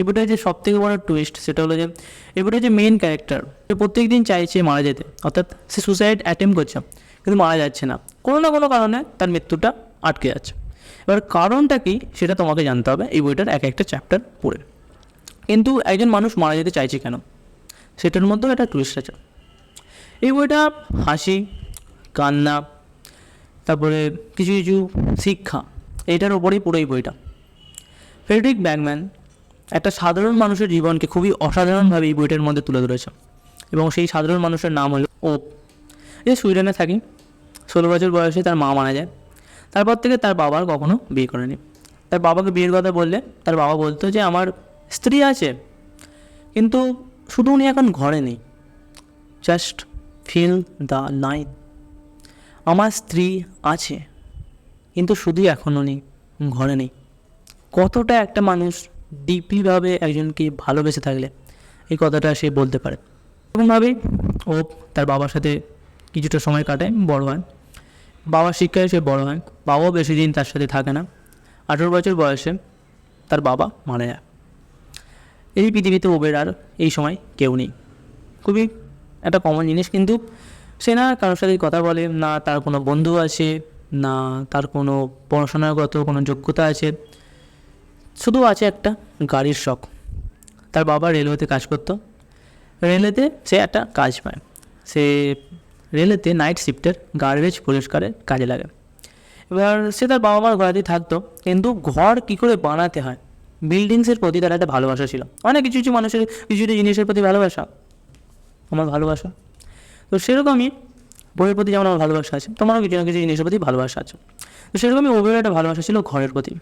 এই বইটার যে সব থেকে বড় টুইস্ট সেটা হলো যে এই বইটার যে মেন ক্যারেক্টার সে প্রত্যেক দিন চাইছে মারা যেতে, অর্থাৎ সে সুসাইড অ্যাটেম্প করছে, কিন্তু মারা যাচ্ছে না। কোনো না কোনো কারণে তার মৃত্যুটা আটকে যাচ্ছে। এবার কারণটা কি সেটা তোমাকে জানতে হবে এই বইটার এক একটা চ্যাপ্টার পড়ে। কিন্তু একজন মানুষ মারা যেতে চাইছে কেন? সেটার মধ্যেও একটা টুইস্ট আছে। এই বইটা হাসি, কান্না, তারপরে কিছু কিছু শিক্ষা, এইটার ওপরেই পুরো এই বইটা। ফ্রেডরিক ব্যাগম্যান একটা সাধারণ মানুষের জীবনকে খুবই অসাধারণভাবে এই বইটার মধ্যে তুলে ধরেছে। এবং সেই সাধারণ মানুষের নাম হলো ওপ যে সুইডেনে থাকি, ষোলো বছর বয়সে তার মা মারা যায়। তারপর থেকে তার বাবার কখনো বিয়ে করেনি। তার বাবাকে বিয়ের কথা বললে তার বাবা বলতো যে, আমার স্ত্রী আছে, কিন্তু শুধু উনি এখন ঘরে নেই। জাস্ট ফিল দ্য লাইন আমার স্ত্রী আছে, কিন্তু শুধুই এখন উনি ঘরে নেই। কতটা একটা মানুষ ডিপলিভাবে একজনকে ভালোবেসে থাকলে এই কথাটা সে বলতে পারে। এরকমভাবেই ও তার বাবার সাথে কিছুটা সময় কাটায়, বড় হয়। বাবার শিক্ষায় সে বড় হয়, বাবাও বেশি দিন তার সাথে থাকে না। আঠেরো বছর বয়সে তার বাবা মারা যায়। এই পৃথিবীতে ওবের আর এই সময় কেউ নেই। খুবই একটা কমন জিনিস, কিন্তু সে না কারোর সাথে কথা বলে, না তার কোনো বন্ধু আছে, না তার কোনো পড়াশোনাগত কোনো যোগ্যতা আছে শুধু আছে একটা গাড়ির শখ। তার বাবা রেলওয়েতে কাজ করতো। রেলেতে সে একটা কাজ পায়। সে রেলেতে নাইট শিফটের গার্বেজ পরিষ্কারের কাজে লাগে। এবার সে তার বাবা মার ঘরেতেই থাকতো। কিন্তু ঘর কী করে বানাতে হয়? বিল্ডিংসের প্রতি তার একটা ভালোবাসা ছিল। অনেক কিছু কিছু মানুষের কিছু কিছু জিনিসের প্রতি ভালোবাসা। আমার ভালোবাসা। তো সেরকমই বইয়ের প্রতি যেমন আমার ভালোবাসা আছে, তোমারও কিছু না কিছু জিনিসের প্রতি ভালোবাসা আছে। তো সেরকমই ওবের একটা ভালোবাসা ছিল ঘরের প্রতি।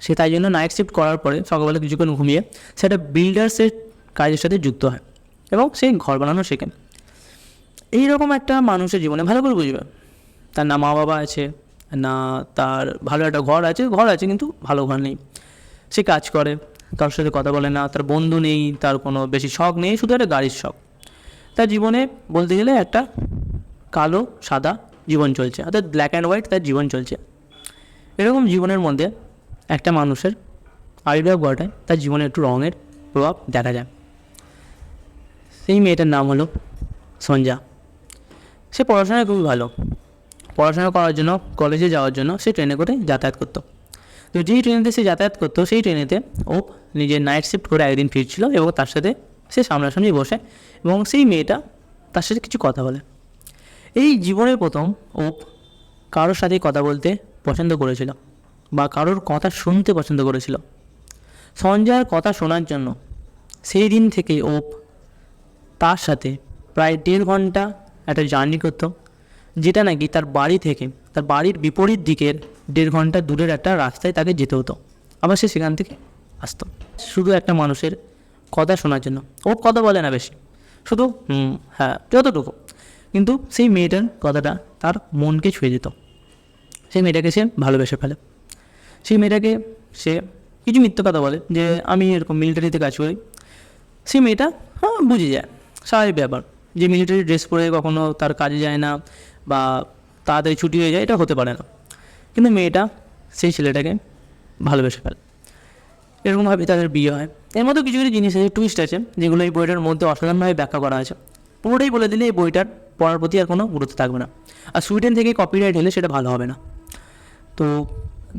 সে তাই জন্য নাইট শিফট করার পরে সকালবেলা কিছুক্ষণ ঘুমিয়ে সেটা বিল্ডার্সের কাজের সাথে যুক্ত হয় এবং সেই ঘর বানানো শেখে। এইরকম একটা মানুষের জীবনে ভালো করে বুঝবে। তার না মা বাবা আছে, না তার ভালো একটা ঘর আছে ঘর আছে কিন্তু ভালো ঘর নেই। সে কাজ করে, কারোর সাথে কথা বলে না, তার বন্ধু নেই, তার কোনো বেশি শখ নেই, শুধু একটা গাড়ির শখ। তার জীবনে বলতে গেলে একটা কালো, সাদা জীবন চলছে, অর্থাৎ ব্ল্যাক অ্যান্ড হোয়াইট তার জীবন চলছে। এরকম জীবনের মধ্যে একটা মানুষের আইডিয়া গড়ায় তার জীবনে একটু রঙের প্রভাব দেখা যায়। সেই মেয়েটার নাম হলো সঞ্জা। সে পড়াশোনায় খুবই ভালো। পড়াশোনা করার জন্য, কলেজে যাওয়ার জন্য সে ট্রেনে করে যাতায়াত করতো। তো যেই ট্রেনেতে সে যাতায়াত করতো, সেই ট্রেনেতে ও নিজের নাইট শিফট করে একদিন ফিরছিল এবং তার সাথে সে সামনাসামনি বসে এবং সেই মেয়েটা তার সাথে কিছু কথা বলে। এই জীবনের প্রথম ও কারোর সাথে কথা বলতে পছন্দ করেছিল। বা কারোর কথা শুনতে পছন্দ করেছিল। সঞ্জয়ের কথা শোনার জন্য সেই দিন থেকে ও তার সাথে প্রায় দেড় ঘণ্টা একটা জার্নি করতো, যেটা নাকি তার বাড়ি থেকে, তার বাড়ির বিপরীত দিকের দেড় ঘণ্টা দূরের একটা রাস্তায় তাকে যেতে হতো। আবার সে সেখান থেকে আসতো। শুধু একটা মানুষের কথা শোনার জন্য। ও কথা বলে না বেশি। শুধু হ্যাঁ যতটুকু। কিন্তু সেই মেয়েটার কথাটা তার মনকে ছুঁয়ে যেত সেই মেয়েটাকে সে ভালোবেসে ফেলে। সেই মেয়েটাকে সে কিছু মিথ্যে কথা বলে যে আমি এরকম মিলিটারিতে কাজ করি। সেই মেয়েটা হ্যাঁ বুঝে যায়। স্বাভাবিক ব্যাপার যে মিলিটারি ড্রেস পরে কখনো তার কাজে যায় না বা তাড়াতাড়ি ছুটি হয়ে যায়, এটা হতে পারে না। কিন্তু মেয়েটা সেই ছেলেটাকে ভালোবেসে ফেলে। এরকমভাবে তাদের বিয়ে হয়। এর মধ্যে কিছু কিছু জিনিস আছে টুইস্ট আছে, যেগুলো এই বইটার মধ্যে অসাধারণভাবে ব্যাখ্যা করা আছে। পুরোটাই বলে দিলে এই বইটার পড়ার প্রতি আর কোনো গুরুত্ব থাকবে না। আর সুইডেন থেকে কপিরাইট হলে সেটা ভালো হবে না। তো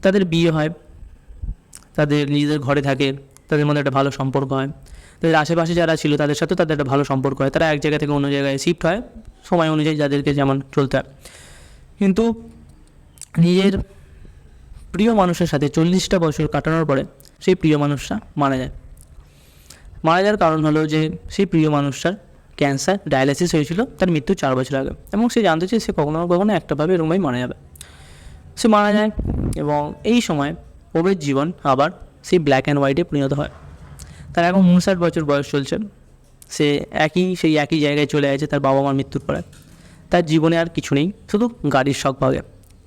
তাদের বিয়ে হয়, তাদের নিজেদের ঘরে থাকে, তাদের মধ্যে একটা ভালো সম্পর্ক হয়। তাদের আশেপাশে যারা ছিল তাদের সাথেও তাদের একটা ভালো সম্পর্ক হয়। তারা এক জায়গা থেকে অন্য জায়গায় শিফট হয়, সময় অনুযায়ী যাদেরকে যেমন চলতে হয়। কিন্তু নিজের প্রিয় মানুষের সাথে চল্লিশটা বছর কাটানোর পরে সেই প্রিয় মানুষটা মারা যায়। মারা যাওয়ার কারণ হলো যে সেই প্রিয় মানুষটার ক্যান্সার ডায়ালিসিস হয়েছিল তার মৃত্যু চার বছর আগে এবং সে জানতে চেয়ে সে কখনো কখনো একটাভাবে এরকমভাবে মারা যাবে। সে মারা যায় এবং এই সময় ওবের জীবন আবার সেই ব্ল্যাক অ্যান্ড হোয়াইটে পরিণত হয়। তার এখন উনষাট বছর বয়স চলছে। সে একই, সেই একই জায়গায় চলে আছে তার বাবা মার মৃত্যুর পরে। তার জীবনে আর কিছু নেই, শুধু গাড়ির শখ ভাগে।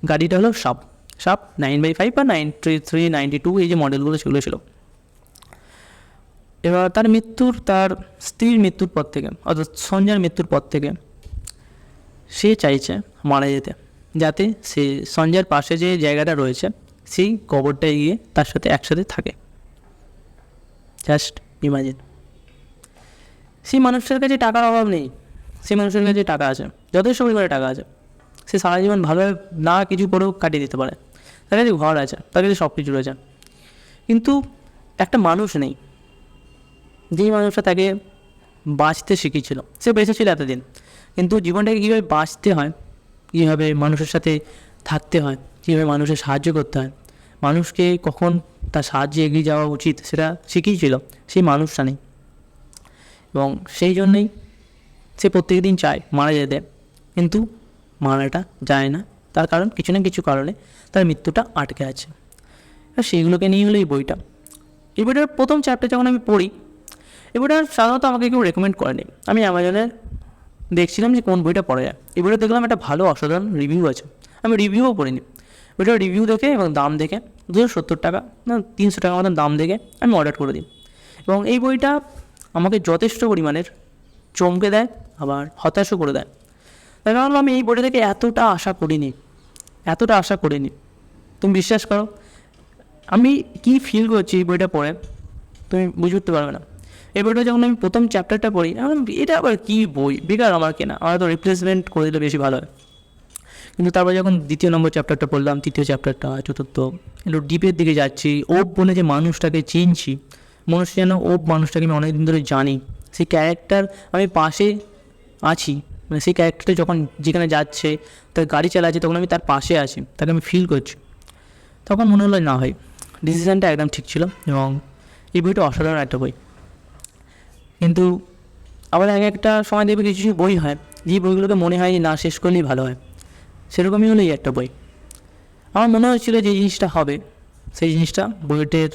গাড়িটা হলো সাপ। সাপ নাইন বাই ফাইভ বা nine three three ninety two এই যে মডেলগুলো সেগুলো ছিল। এবার তার মৃত্যুর, তার স্ত্রীর মৃত্যুর পর থেকে, অর্থাৎ সঞ্জয়ের মৃত্যুর পর থেকে সে চাইছে মারা যেতে। যাতে সে সঞ্জয়ের পাশে যে জায়গাটা রয়েছে, সেই কবরটায় গিয়ে তার সাথে একসাথে থাকে। জাস্ট ইমাজিন সেই মানুষটার কাছে টাকার অভাব নেই। সেই মানুষের কাছে টাকা আছে। যথেষ্ট পরিমাণে টাকা আছে। সে সারা জীবন ভালোভাবে না কিছু করেও কাটিয়ে দিতে পারে। তার কাছে ঘর আছে, তার কাছে সব কিছু রয়েছে। কিন্তু একটা মানুষ নেই। যেই মানুষটা তাকে বাঁচতে শিখিয়েছিল। সে বেঁচে ছিল এতদিন। কিন্তু জীবনটাকে কীভাবে বাঁচতে হয় কীভাবে মানুষের সাথে থাকতে হয়, কীভাবে মানুষের সাহায্য করতে হয়। মানুষকে কখন তার সাহায্যে এগিয়ে যাওয়া উচিত সেটা শিখিয়েছিল সেই মানুষটা নেই। এবং সেই জন্যই সে প্রত্যেক দিন চায় মারা যেতে। কিন্তু মারাটা যায় না। তার কারণ কিছু না কিছু কারণে তার মৃত্যুটা আটকে আছে। আর সেইগুলোকে নিয়ে হলো এই বইটা। এই বইটার প্রথম চ্যাপ্টার যখন আমি পড়ি এই বইটা সাধারণত আমাকে কেউ রেকমেন্ড করেনি। আমি অ্যামাজনে দেখছিলাম যে কোন বইটা পড়া যায়। এই বইটা দেখলাম একটা ভালো অসাধারণ রিভিউ আছে। আমি রিভিউও পড়িনি। বইটার রিভিউ দেখে এবং দাম দেখে দুশো সত্তর টাকা, না, তিনশো টাকা মতন দাম দেখে আমি অর্ডার করে দিই। এবং এই বইটা আমাকে যথেষ্ট পরিমাণের চমকে দেয়, আবার হতাশও করে দেয়। তাই কারণ আমি এই বইটা থেকে এতটা আশা করিনি, এতটা আশা করিনি। তুমি বিশ্বাস করো, আমি কী ফিল করছি এই বইটা পড়ে, তুমি বুঝে উঠতে পারবে না। এই বইটা যখন আমি প্রথম চ্যাপ্টারটা পড়ি এটা আবার কী বই? বেকার আমার কেনা। আমার তো রিপ্লেসমেন্ট করে দিলে বেশি ভালো হয়। কিন্তু তারপর যখন দ্বিতীয় নম্বর চ্যাপ্টারটা পড়লাম, তৃতীয় চ্যাপ্টারটা চতুর্থ, একটু ডিপের দিকে যাচ্ছি ওপ বলে যে মানুষটাকে চিনছি মনে যেন ওপ মানুষটাকে আমি অনেকদিন ধরে জানি। সেই ক্যারেক্টার আমি পাশে আছি। মানে সেই ক্যারেক্টারটা যখন যেখানে যাচ্ছে, তার গাড়ি চালাচ্ছে, তখন আমি তার পাশে আছি। তাকে আমি ফিল করছি। তখন মনে হলো না হয় ডিসিশানটা একদম ঠিক ছিল এবং এই বইটা অসাধারণ একটা বই। কিন্তু আবার এক একটা সময় দেখবে কিছু কিছু বই হয় যে বইগুলোকে মনে হয় যে না, শেষ করলেই ভালো হয়। সেরকমই হলো এই একটা বই। আমার মনে হচ্ছিল যে জিনিসটা হবে, সেই জিনিসটা বইটের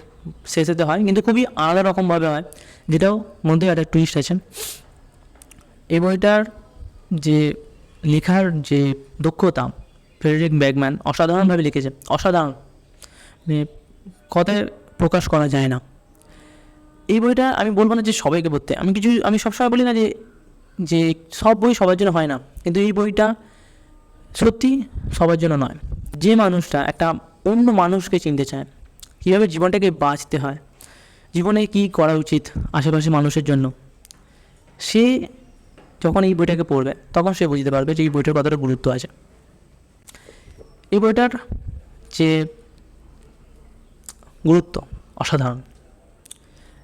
শেষেতে হয়, কিন্তু খুবই আলাদা রকমভাবে হয়, যেটাও মধ্যে একটা টুইস্ট আছে। এই বইটার যে লেখার যে দক্ষতা, ফ্রেডরিক ব্যাগম্যান অসাধারণভাবে লিখেছে, অসাধারণ। মানে কথায় প্রকাশ করা যায় না। এই বইটা আমি বলব না যে সবাইকে পড়তে। আমি কিছু, আমি সবসময় বলি না যে যে সব বই সবার জন্য হয় না। কিন্তু এই বইটা সত্যি সবার জন্য নয়। যে মানুষটা একটা অন্য মানুষকে চিনতে চায়, কীভাবে জীবনটাকে বাঁচতে হয়, জীবনে কী করা উচিত আশেপাশে মানুষের জন্য, সে যখন এই বইটাকে পড়বে, তখন সে বুঝতে পারবে যে এই বইটার কতটা গুরুত্ব আছে। এই বইটার যে গুরুত্ব অসাধারণ।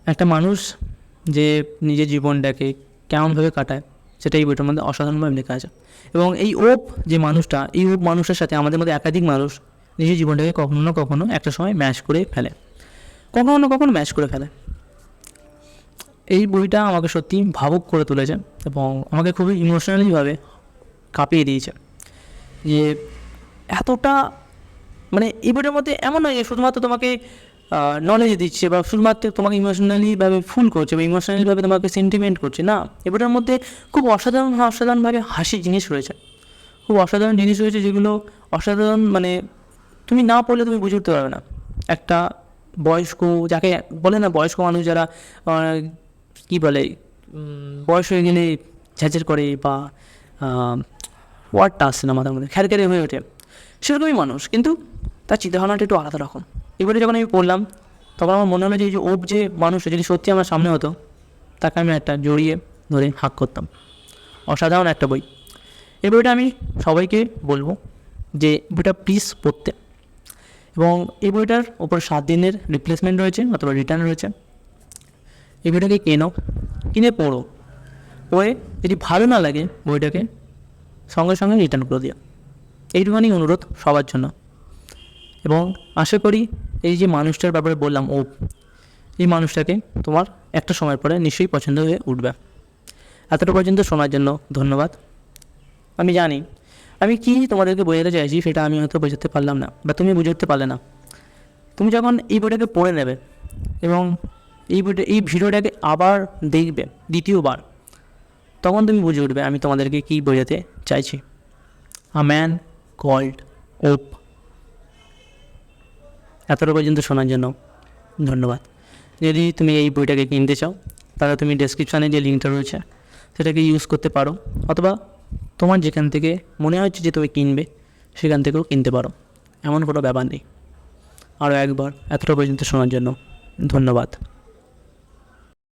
একটা মানুষ যে নিজের জীবনটাকে কেমনভাবে কাটায় সেটা এই বইটার মধ্যে অসাধারণভাবে লেখা আছে। এবং এই ওপ যে মানুষটা, এই ওপ মানুষের সাথে আমাদের মধ্যে একাধিক মানুষ নিজের জীবনটাকে কখনো না কখনো একটা সময় ম্যাচ করে ফেলে। কখনো না কখনো ম্যাচ করে ফেলে। এই বইটা আমাকে সত্যি ভাবুক করে তুলেছে এবং আমাকে খুবই ইমোশনালিভাবে কাঁপিয়ে দিয়েছে। যে এতটা মানে এই বইটার মধ্যে এমন নয় যে শুধুমাত্র তোমাকে নলেজ দিচ্ছে বা শুধুমাত্র তোমাকে ইমোশনালিভাবে ফুল করছে বা ইমোশনালিভাবে তোমাকে সেন্টিমেন্ট করছে, না। এটার মধ্যে খুব অসাধারণ, অসাধারণভাবে হাসি জিনিস রয়েছে। খুব অসাধারণ জিনিস রয়েছে যেগুলো অসাধারণ মানে তুমি না পড়লে তুমি বুঝে উঠতে পারবে না। একটা বয়স্ক, যাকে বলে না বয়স্ক মানুষ যারা কী বলে বয়স হয়ে গেলে ঝাঁঝের করে বা ওয়ার্ডটা আসছে না মাথার মধ্যে খ্যারখ্যারে হয়ে ওঠে। সেরকমই মানুষ, কিন্তু তার চিন্তাভাবনাটা একটু আলাদা রকম। এবারে যখন আমি পড়লাম, তখন আমার মনে হলো যে এই যে ওপ যে যদি সত্যি আমার সামনে হতো, তাকে আমি একটা জড়িয়ে ধরে হাক করতাম। অসাধারণ একটা বই। এই বইটা আমি সবাইকে বলব যে বইটা প্লিজ পড়তে। এবং এই বইটার ওপর সাত দিনের রিপ্লেসমেন্ট রয়েছে, অথবা রিটার্ন রয়েছে। এই বইটাকে কেনো কিনে পড়ো। পড়ে যদি ভালো না লাগে বইটাকে, সঙ্গে সঙ্গে রিটার্ন করে দিও। এইটুখানি অনুরোধ সবার জন্য। এবং আশা করি এই যে মানুষটার ব্যাপারে বললাম, ও, এই মানুষটাকে তোমার একটা সময় পরে নিশ্চয়ই পছন্দ হয়ে উঠবে। এতটা পর্যন্ত শোনার জন্য ধন্যবাদ। আমি জানি, আমি কি তোমাদেরকে বোঝাতে চাইছি সেটা আমি হয়তো বোঝাতে পারলাম না বা তুমি বুঝে উঠতে পারলে না। তুমি যখন এই বইটাকে পড়ে নেবে এবং এই বইটা, এই ভিডিওটাকে আবার দেখবে দ্বিতীয়বার, তখন তুমি বুঝে উঠবে আমি তোমাদেরকে কী বোঝাতে চাইছি। আ ম্যান কল্ড ওপ। এতটা পর্যন্ত শোনার জন্য ধন্যবাদ। যদি তুমি এই বইটাকে কিনতে চাও, তাহলে তুমি ডেসক্রিপশানে যে লিঙ্কটা রয়েছে, সেটাকে ইউজ করতে পারো, অথবা তোমার যেখান থেকে মনে হচ্ছে যে তুমি কিনবে, সেখান থেকেও কিনতে পারো। এমন কোনো ব্যাপার নেই। আরও একবার এতটা পর্যন্ত শোনার জন্য ধন্যবাদ।